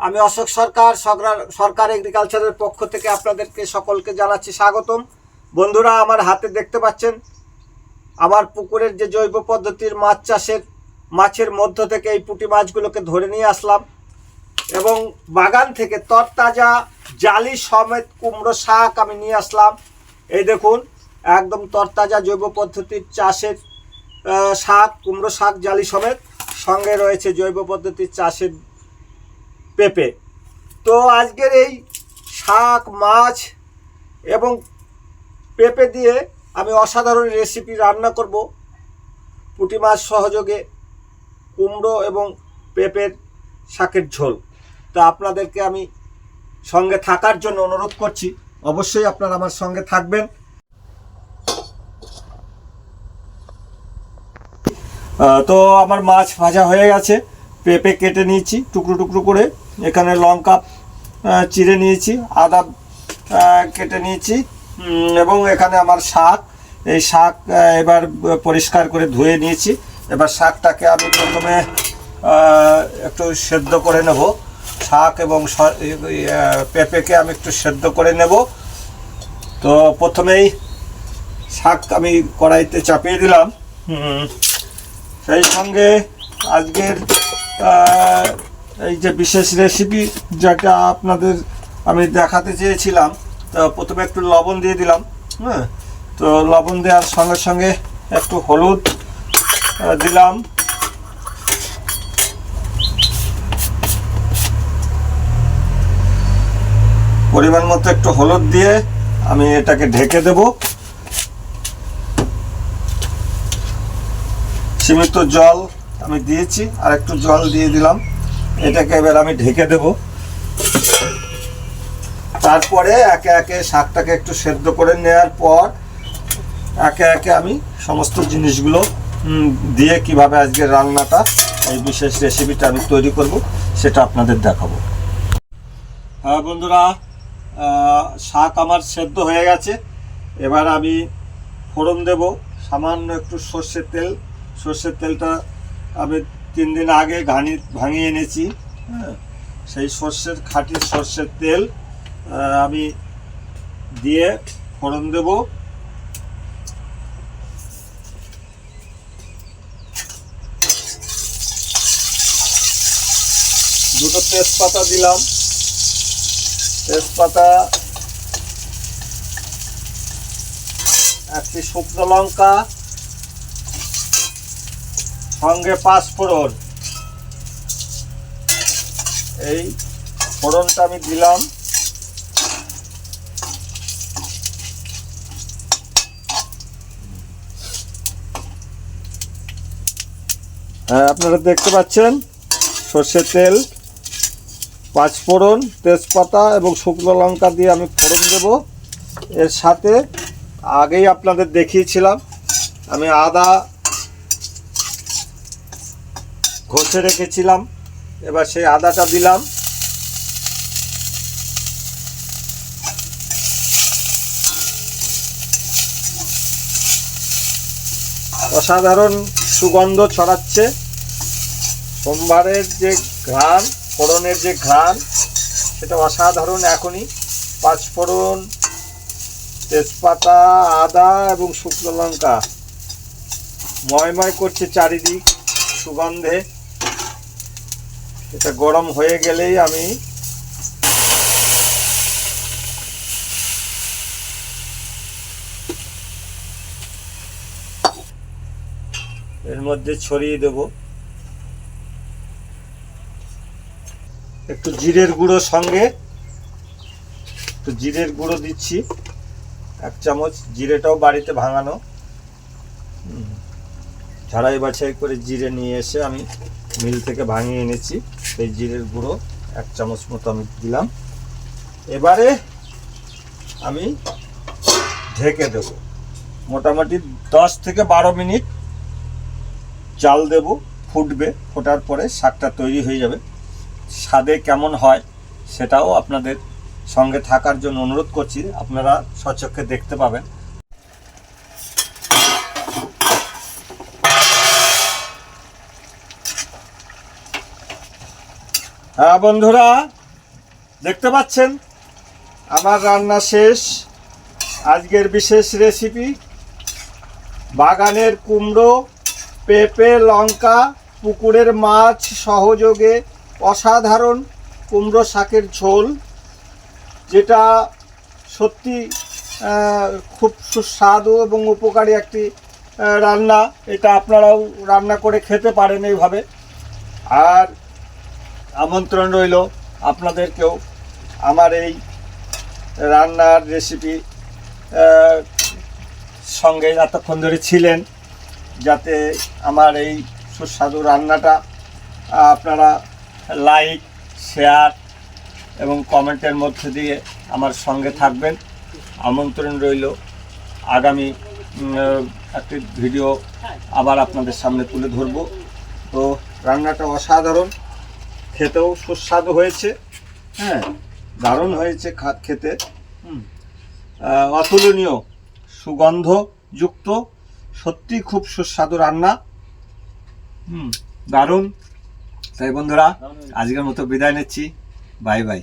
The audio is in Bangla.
আমি অশোক সরকার সরকার এগ্রিকালচারের পক্ষ থেকে আপনাদেরকে সকলকে জানাচ্ছি স্বাগতম। বন্ধুরা, আমার হাতে দেখতে পাচ্ছেন, আমার পুকুরের যে জৈব পদ্ধতির মাছ চাষের, মাছের মধ্য থেকে এই পুঁটি মাছগুলোকে ধরে নিয়ে আসলাম এবং বাগান থেকে তরতাজা জালি সমেত কুমড়ো শাক আমি নিয়ে আসলাম। এই দেখুন, একদম তরতাজা জৈব পদ্ধতির চাষের শাক, কুমড়ো শাক, জালি সমেত সঙ্গে রয়েছে জৈব পদ্ধতির চাষের পেঁপে। তো আজকের এই শাক, মাছ এবং পেঁপে দিয়ে আমি অসাধারণ রেসিপি রান্না করব। পুঁটি মাছ সহযোগে কুমড়ো এবং পেঁপের শাকের ঝোল। তা আপনাদেরকে আমি সঙ্গে থাকার জন্য অনুরোধ করছি। অবশ্যই আপনারা আমার সঙ্গে থাকবেন। তো আমার মাছ ভাজা হয়ে গেছে। পেঁপে কেটে নিয়েছি, টুকরো টুকরো করে। এখানে লঙ্কা চিড়ে নিয়েছি, আদা কেটে নিয়েছি এবং এখানে আমার শাক। এই শাক এবার পরিষ্কার করে ধুয়ে নিয়েছি। এবার শাকটাকে আমি প্রথমে একটু সেদ্ধ করে নেব। শাক এবং পেঁপেকে আমি একটু সেদ্ধ করে নেব। তো প্রথমেই শাক আমি কড়াইতে চাপিয়ে দিলাম। সেই সঙ্গে আজকের এই যে বিশেষ রেসিপি যেটা আপনাদের আমি দেখাতে চেয়েছিলাম, তো প্রথমে একটু লবণ দিয়ে দিলাম হ্যাঁ? তো লবণ দেওয়ার সঙ্গে সঙ্গে একটু হলুদ দিলাম। পরিমাণ মতো একটু হলুদ দিয়ে আমি এটাকে ঢেকে দেবো। সীমিত জল আমি দিয়েছি, আর একটু জল দিয়ে দিলাম। এটাকে এবার আমি ঢেকে দেব। তারপরে একে একে শাকটাকে একটু সেদ্ধ করে নেওয়ার পর একে একে আমি সমস্ত জিনিসগুলো দিয়ে কীভাবে আজকে রান্নাটা, এই বিশেষ রেসিপিটা আমি তৈরি করব, সেটা আপনাদের দেখাবো। হ্যাঁ বন্ধুরা শাক আমার সেদ্ধ হয়ে গেছে। এবার আমি ফোড়ন দেব। সামান্য একটু সর্ষের তেল। সর্ষের তেলটা আমি তিন দিন আগে ঘানি ভাঙিয়ে এনেছি হ্যাঁ? সেই সর্ষের খাঁটি সর্ষের তেল আমি দিয়ে ফোড়ন দেব। দুটো তেজপাতা দিলাম। তেজপাতা, একটি শুকনো লঙ্কা সঙ্গে পাঁচ ফোড়ন। এই ফোড়নটা আমি দিলাম। হ্যাঁ আপনারা দেখতে পাচ্ছেন? সর্ষের তেল, পাঁচ ফোড়ন, তেজপাতা এবং শুকনো লঙ্কা দিয়ে আমি ফোড়ন দেব। এর সাথে আগেই আপনাদের দেখিয়েছিলাম। আমি আদা ঘষে রেখেছিলাম। এবার সেই আদাটা দিলাম। অসাধারণ সুগন্ধ ছড়াচ্ছে। সোমবারের যে ঘ্রাণ, ফোড়নের যে ঘ্রাণ, সেটা অসাধারণ এখনই। পাঁচফোড়ন তেজপাতা, আদা এবং শুকনো লঙ্কা। ময়ময় করছে চারিদিক সুগন্ধে। এটা গরম হয়ে গেলেই আমি এর মধ্যে ছড়িয়ে দেব। একটু জিরের গুঁড়ো সঙ্গে, একটু জিরের গুঁড়ো দিচ্ছি। এক চামচ জিরেটাও বাড়িতে ভাঙানো। ঝাড়াই বাছাই করে জিরে নিয়ে এসে আমি মিল থেকে ভাঙিয়ে এনেছি। সেই জিরের গুঁড়ো এক চামচ মতো আমি দিলাম। এবারে আমি ঢেকে দেব। মোটামুটি দশ থেকে বারো মিনিট চাল দেব, ফুটবে, ফোটার পরে শাকটা তৈরি হয়ে যাবে। স্বাদে কেমন হয় সেটাও আপনাদের সঙ্গে থাকার জন্য অনুরোধ করছি। আপনারা সচক্ষে দেখতে পাবেন। হ্যাঁ বন্ধুরা, দেখতে পাচ্ছেন? আমার রান্না শেষ। আজকের বিশেষ রেসিপি বাগানের কুমড়ো, পেঁপে, লঙ্কা, পুকুরের মাছ সহযোগে অসাধারণ কুমড়ো শাকের ঝোল, যেটা সত্যি খুব সুস্বাদু এবং উপকারী একটি রান্না। এটা আপনারাও রান্না করে খেতে পারেন এইভাবে। আর আমন্ত্রণ রইল আপনাদেরকেও। আমার এই রান্নার রেসিপি সঙ্গে এতক্ষণ ধরে ছিলেন, যাতে আমার এই সুস্বাদু রান্নাটা আপনারা লাইক শেয়ার এবং কমেন্টের মধ্যে দিয়ে আমার সঙ্গে থাকবেন। আমন্ত্রণ রইল। আগামী একটি ভিডিও আবার আপনাদের সামনে তুলে ধরব। তো রান্নাটা অসাধারণ। খেতেও সুস্বাদু হয়েছে। হ্যাঁ দারুণ হয়েছে খেতে। অতুলনীয় সুগন্ধযুক্ত সত্যি খুব সুস্বাদু রান্না। হুম দারুণ। তাই বন্ধুরা আজকের মতো বিদায় নিচ্ছি। Bye bye.